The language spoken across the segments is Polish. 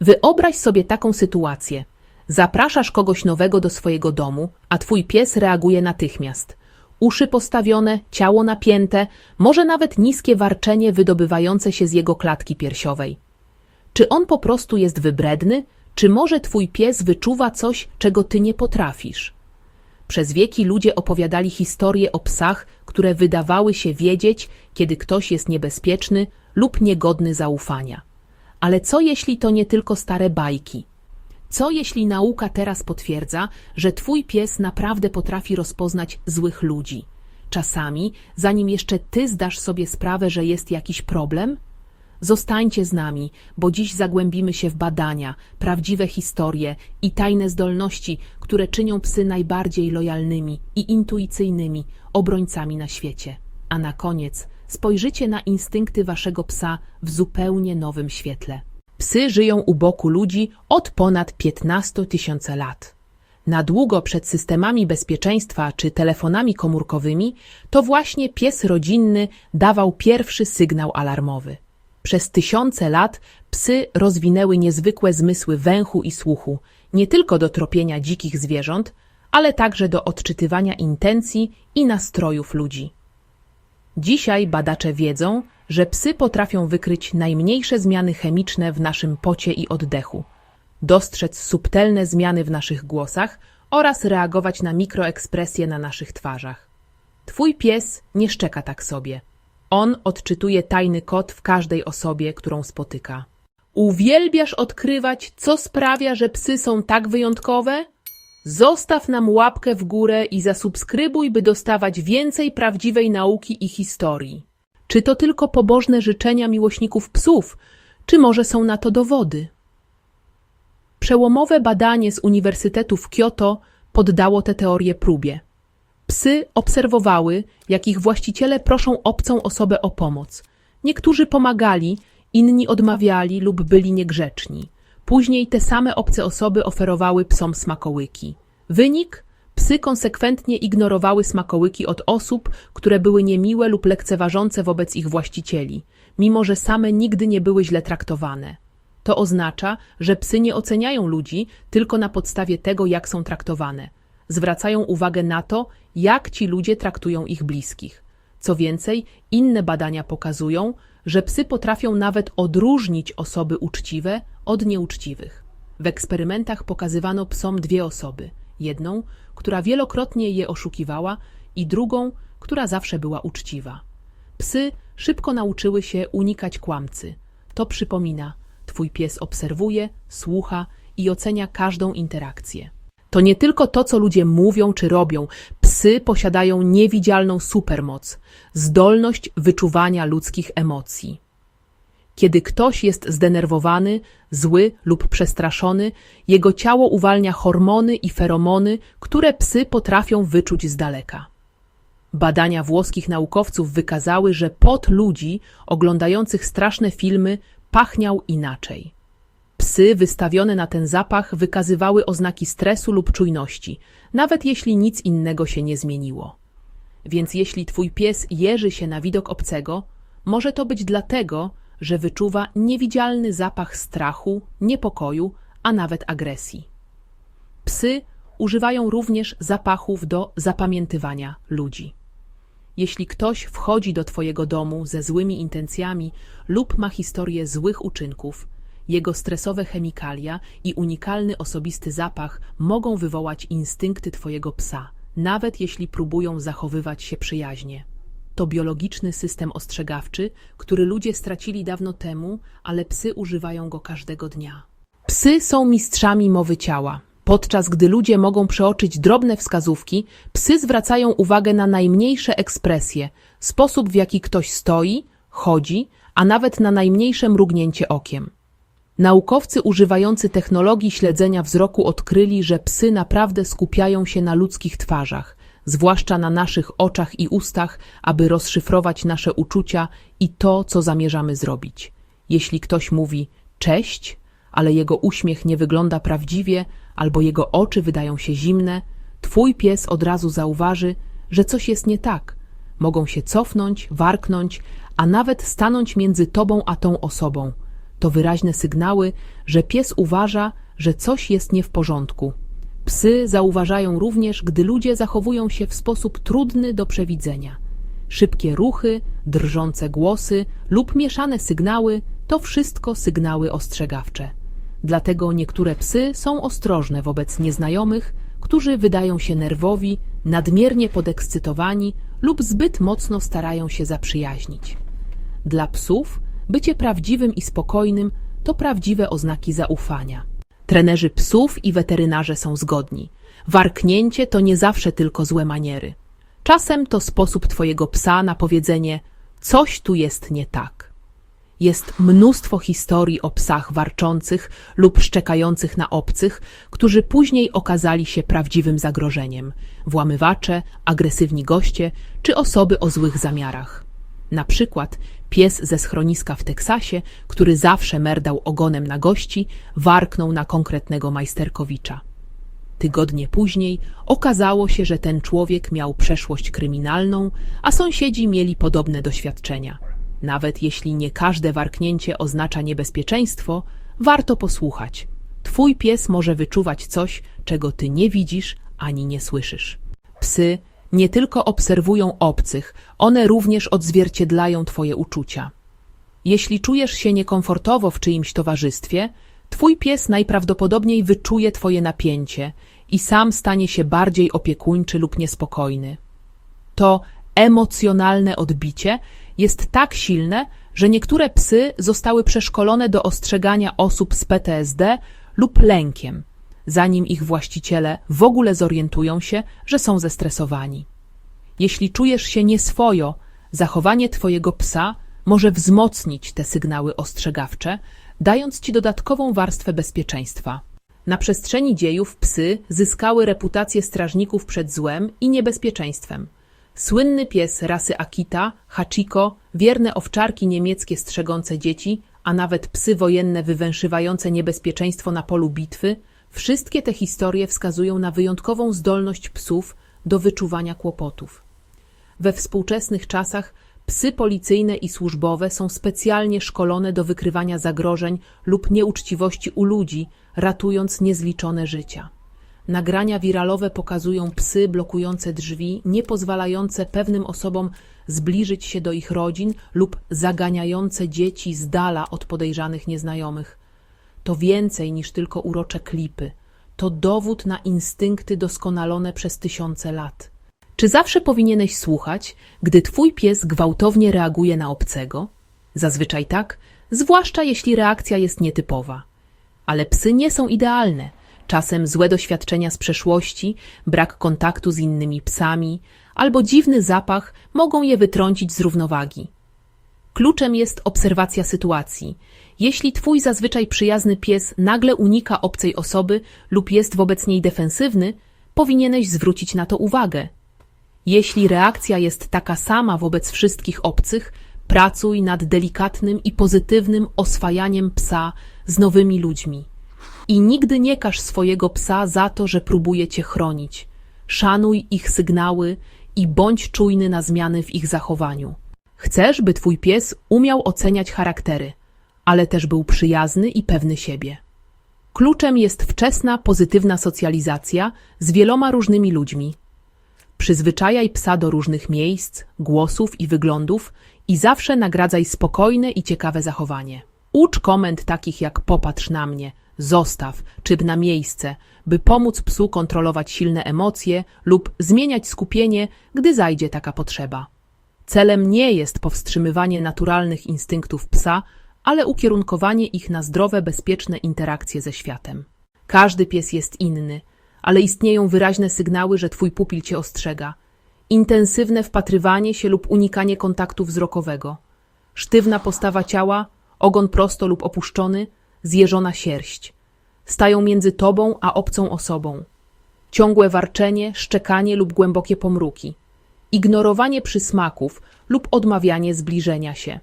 Wyobraź sobie taką sytuację. Zapraszasz kogoś nowego do swojego domu, a twój pies reaguje natychmiast. Uszy postawione, ciało napięte, może nawet niskie warczenie wydobywające się z jego klatki piersiowej. Czy on po prostu jest wybredny, czy może twój pies wyczuwa coś, czego ty nie potrafisz? Przez wieki ludzie opowiadali historie o psach, które wydawały się wiedzieć, kiedy ktoś jest niebezpieczny lub niegodny zaufania. Ale co jeśli to nie tylko stare bajki? Co jeśli nauka teraz potwierdza, że twój pies naprawdę potrafi rozpoznać złych ludzi? Czasami, zanim jeszcze ty zdasz sobie sprawę, że jest jakiś problem? Zostańcie z nami, bo dziś zagłębimy się w badania, prawdziwe historie i tajne zdolności, które czynią psy najbardziej lojalnymi i intuicyjnymi obrońcami na świecie. A na koniec spojrzycie na instynkty waszego psa w zupełnie nowym świetle. Psy żyją u boku ludzi od ponad 15 tysięcy lat. Na długo przed systemami bezpieczeństwa czy telefonami komórkowymi to właśnie pies rodzinny dawał pierwszy sygnał alarmowy. Przez tysiące lat psy rozwinęły niezwykłe zmysły węchu i słuchu, nie tylko do tropienia dzikich zwierząt, ale także do odczytywania intencji i nastrojów ludzi. Dzisiaj badacze wiedzą, że psy potrafią wykryć najmniejsze zmiany chemiczne w naszym pocie i oddechu, dostrzec subtelne zmiany w naszych głosach oraz reagować na mikroekspresje na naszych twarzach. Twój pies nie szczeka tak sobie. On odczytuje tajny kod w każdej osobie, którą spotyka. Uwielbiasz odkrywać, co sprawia, że psy są tak wyjątkowe? Zostaw nam łapkę w górę i zasubskrybuj, by dostawać więcej prawdziwej nauki i historii. Czy to tylko pobożne życzenia miłośników psów, czy może są na to dowody? Przełomowe badanie z Uniwersytetu w Kyoto poddało tę teorię próbie. Psy obserwowały, jak ich właściciele proszą obcą osobę o pomoc. Niektórzy pomagali, inni odmawiali lub byli niegrzeczni. Później te same obce osoby oferowały psom smakołyki. Wynik? Psy konsekwentnie ignorowały smakołyki od osób, które były niemiłe lub lekceważące wobec ich właścicieli, mimo że same nigdy nie były źle traktowane. To oznacza, że psy nie oceniają ludzi tylko na podstawie tego, jak są traktowane. Zwracają uwagę na to, jak ci ludzie traktują ich bliskich. Co więcej, inne badania pokazują, że psy potrafią nawet odróżnić osoby uczciwe od nieuczciwych. W eksperymentach pokazywano psom dwie osoby. Jedną, która wielokrotnie je oszukiwała i drugą, która zawsze była uczciwa. Psy szybko nauczyły się unikać kłamcy. To przypomina, twój pies obserwuje, słucha i ocenia każdą interakcję. To nie tylko to, co ludzie mówią czy robią. Psy posiadają niewidzialną supermoc, zdolność wyczuwania ludzkich emocji. Kiedy ktoś jest zdenerwowany, zły lub przestraszony, jego ciało uwalnia hormony i feromony, które psy potrafią wyczuć z daleka. Badania włoskich naukowców wykazały, że pot ludzi oglądających straszne filmy pachniał inaczej. Psy wystawione na ten zapach wykazywały oznaki stresu lub czujności, nawet jeśli nic innego się nie zmieniło. Więc jeśli twój pies jeży się na widok obcego, może to być dlatego, że wyczuwa niewidzialny zapach strachu, niepokoju, a nawet agresji. Psy używają również zapachów do zapamiętywania ludzi. Jeśli ktoś wchodzi do Twojego domu ze złymi intencjami lub ma historię złych uczynków, jego stresowe chemikalia i unikalny osobisty zapach mogą wywołać instynkty Twojego psa, nawet jeśli próbują zachowywać się przyjaźnie. To biologiczny system ostrzegawczy, który ludzie stracili dawno temu, ale psy używają go każdego dnia. Psy są mistrzami mowy ciała. Podczas gdy ludzie mogą przeoczyć drobne wskazówki, psy zwracają uwagę na najmniejsze ekspresje, sposób w jaki ktoś stoi, chodzi, a nawet na najmniejsze mrugnięcie okiem. Naukowcy używający technologii śledzenia wzroku odkryli, że psy naprawdę skupiają się na ludzkich twarzach, zwłaszcza na naszych oczach i ustach, aby rozszyfrować nasze uczucia i to, co zamierzamy zrobić. Jeśli ktoś mówi cześć, ale jego uśmiech nie wygląda prawdziwie, albo jego oczy wydają się zimne, twój pies od razu zauważy, że coś jest nie tak. Mogą się cofnąć, warknąć, a nawet stanąć między tobą a tą osobą. To wyraźne sygnały, że pies uważa, że coś jest nie w porządku. Psy zauważają również, gdy ludzie zachowują się w sposób trudny do przewidzenia. Szybkie ruchy, drżące głosy lub mieszane sygnały to wszystko sygnały ostrzegawcze. Dlatego niektóre psy są ostrożne wobec nieznajomych, którzy wydają się nerwowi, nadmiernie podekscytowani lub zbyt mocno starają się zaprzyjaźnić. Dla psów bycie prawdziwym i spokojnym to prawdziwe oznaki zaufania. Trenerzy psów i weterynarze są zgodni. Warknięcie to nie zawsze tylko złe maniery. Czasem to sposób twojego psa na powiedzenie coś tu jest nie tak. Jest mnóstwo historii o psach warczących lub szczekających na obcych, którzy później okazali się prawdziwym zagrożeniem włamywacze, agresywni goście czy osoby o złych zamiarach. Na przykład pies ze schroniska w Teksasie, który zawsze merdał ogonem na gości, warknął na konkretnego majsterkowicza. Tygodnie później okazało się, że ten człowiek miał przeszłość kryminalną, a sąsiedzi mieli podobne doświadczenia. Nawet jeśli nie każde warknięcie oznacza niebezpieczeństwo, warto posłuchać. Twój pies może wyczuwać coś, czego ty nie widzisz ani nie słyszysz. Psy nie tylko obserwują obcych, one również odzwierciedlają twoje uczucia. Jeśli czujesz się niekomfortowo w czyimś towarzystwie, twój pies najprawdopodobniej wyczuje twoje napięcie i sam stanie się bardziej opiekuńczy lub niespokojny. To emocjonalne odbicie jest tak silne, że niektóre psy zostały przeszkolone do ostrzegania osób z PTSD lub lękiem, zanim ich właściciele w ogóle zorientują się, że są zestresowani. Jeśli czujesz się nieswojo, zachowanie twojego psa może wzmocnić te sygnały ostrzegawcze, dając ci dodatkową warstwę bezpieczeństwa. Na przestrzeni dziejów psy zyskały reputację strażników przed złem i niebezpieczeństwem. Słynny pies rasy Akita, Hachiko, wierne owczarki niemieckie strzegące dzieci, a nawet psy wojenne wywęszywające niebezpieczeństwo na polu bitwy, wszystkie te historie wskazują na wyjątkową zdolność psów do wyczuwania kłopotów. We współczesnych czasach psy policyjne i służbowe są specjalnie szkolone do wykrywania zagrożeń lub nieuczciwości u ludzi, ratując niezliczone życia. Nagrania wiralowe pokazują psy blokujące drzwi, nie pozwalające pewnym osobom zbliżyć się do ich rodzin lub zaganiające dzieci z dala od podejrzanych nieznajomych. To więcej niż tylko urocze klipy. To dowód na instynkty doskonalone przez tysiące lat. Czy zawsze powinieneś słuchać, gdy twój pies gwałtownie reaguje na obcego? Zazwyczaj tak, zwłaszcza jeśli reakcja jest nietypowa. Ale psy nie są idealne. Czasem złe doświadczenia z przeszłości, brak kontaktu z innymi psami albo dziwny zapach mogą je wytrącić z równowagi. Kluczem jest obserwacja sytuacji. Jeśli twój zazwyczaj przyjazny pies nagle unika obcej osoby lub jest wobec niej defensywny, powinieneś zwrócić na to uwagę. Jeśli reakcja jest taka sama wobec wszystkich obcych, pracuj nad delikatnym i pozytywnym oswajaniem psa z nowymi ludźmi. I nigdy nie każ swojego psa za to, że próbuje cię chronić. Szanuj ich sygnały i bądź czujny na zmiany w ich zachowaniu. Chcesz, by twój pies umiał oceniać charaktery, ale też był przyjazny i pewny siebie. Kluczem jest wczesna, pozytywna socjalizacja z wieloma różnymi ludźmi. Przyzwyczajaj psa do różnych miejsc, głosów i wyglądów i zawsze nagradzaj spokojne i ciekawe zachowanie. Ucz komend takich jak popatrz na mnie, zostaw czy na miejsce, by pomóc psu kontrolować silne emocje lub zmieniać skupienie, gdy zajdzie taka potrzeba. Celem nie jest powstrzymywanie naturalnych instynktów psa, ale ukierunkowanie ich na zdrowe, bezpieczne interakcje ze światem. Każdy pies jest inny, ale istnieją wyraźne sygnały, że twój pupil cię ostrzega. Intensywne wpatrywanie się lub unikanie kontaktu wzrokowego. Sztywna postawa ciała, ogon prosto lub opuszczony, zjeżona sierść. Stają między tobą a obcą osobą. Ciągłe warczenie, szczekanie lub głębokie pomruki. Ignorowanie przysmaków lub odmawianie zbliżenia się.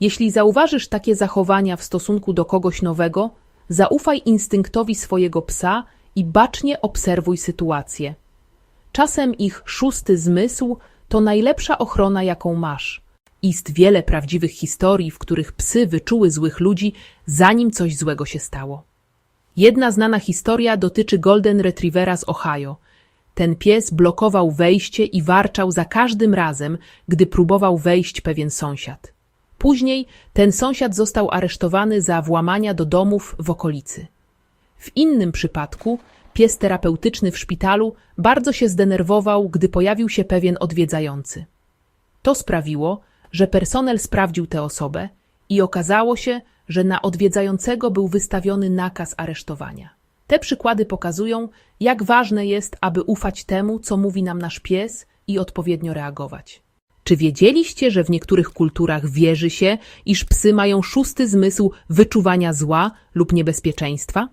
Jeśli zauważysz takie zachowania w stosunku do kogoś nowego, zaufaj instynktowi swojego psa i bacznie obserwuj sytuację. Czasem ich szósty zmysł to najlepsza ochrona, jaką masz. Ist wiele prawdziwych historii, w których psy wyczuły złych ludzi, zanim coś złego się stało. Jedna znana historia dotyczy Golden Retrievera z Ohio. Ten pies blokował wejście i warczał za każdym razem, gdy próbował wejść pewien sąsiad. Później ten sąsiad został aresztowany za włamania do domów w okolicy. W innym przypadku pies terapeutyczny w szpitalu bardzo się zdenerwował, gdy pojawił się pewien odwiedzający. To sprawiło, że personel sprawdził tę osobę i okazało się, że na odwiedzającego był wystawiony nakaz aresztowania. Te przykłady pokazują, jak ważne jest, aby ufać temu, co mówi nam nasz pies i odpowiednio reagować. Czy wiedzieliście, że w niektórych kulturach wierzy się, iż psy mają szósty zmysł wyczuwania zła lub niebezpieczeństwa?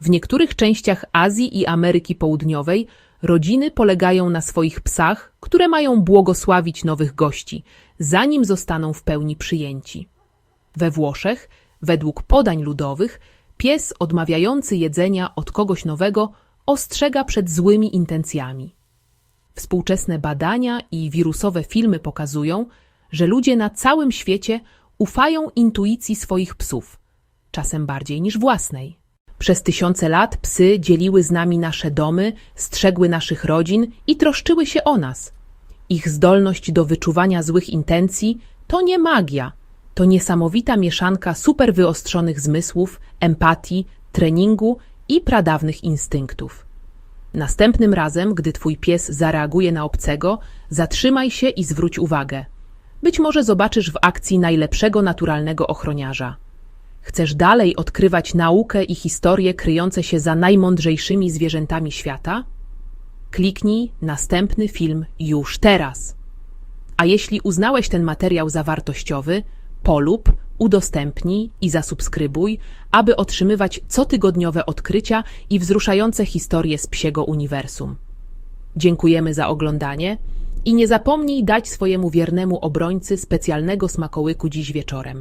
W niektórych częściach Azji i Ameryki Południowej rodziny polegają na swoich psach, które mają błogosławić nowych gości, zanim zostaną w pełni przyjęci. We Włoszech, według podań ludowych, pies odmawiający jedzenia od kogoś nowego ostrzega przed złymi intencjami. Współczesne badania i wirusowe filmy pokazują, że ludzie na całym świecie ufają intuicji swoich psów, czasem bardziej niż własnej. Przez tysiące lat psy dzieliły z nami nasze domy, strzegły naszych rodzin i troszczyły się o nas. Ich zdolność do wyczuwania złych intencji to nie magia, to niesamowita mieszanka super wyostrzonych zmysłów, empatii, treningu i pradawnych instynktów. Następnym razem, gdy twój pies zareaguje na obcego, zatrzymaj się i zwróć uwagę. Być może zobaczysz w akcji najlepszego naturalnego ochroniarza. Chcesz dalej odkrywać naukę i historie kryjące się za najmądrzejszymi zwierzętami świata? Kliknij następny film już teraz. A jeśli uznałeś ten materiał za wartościowy, polub, udostępnij i zasubskrybuj, aby otrzymywać cotygodniowe odkrycia i wzruszające historie z psiego uniwersum. Dziękujemy za oglądanie i nie zapomnij dać swojemu wiernemu obrońcy specjalnego smakołyku dziś wieczorem.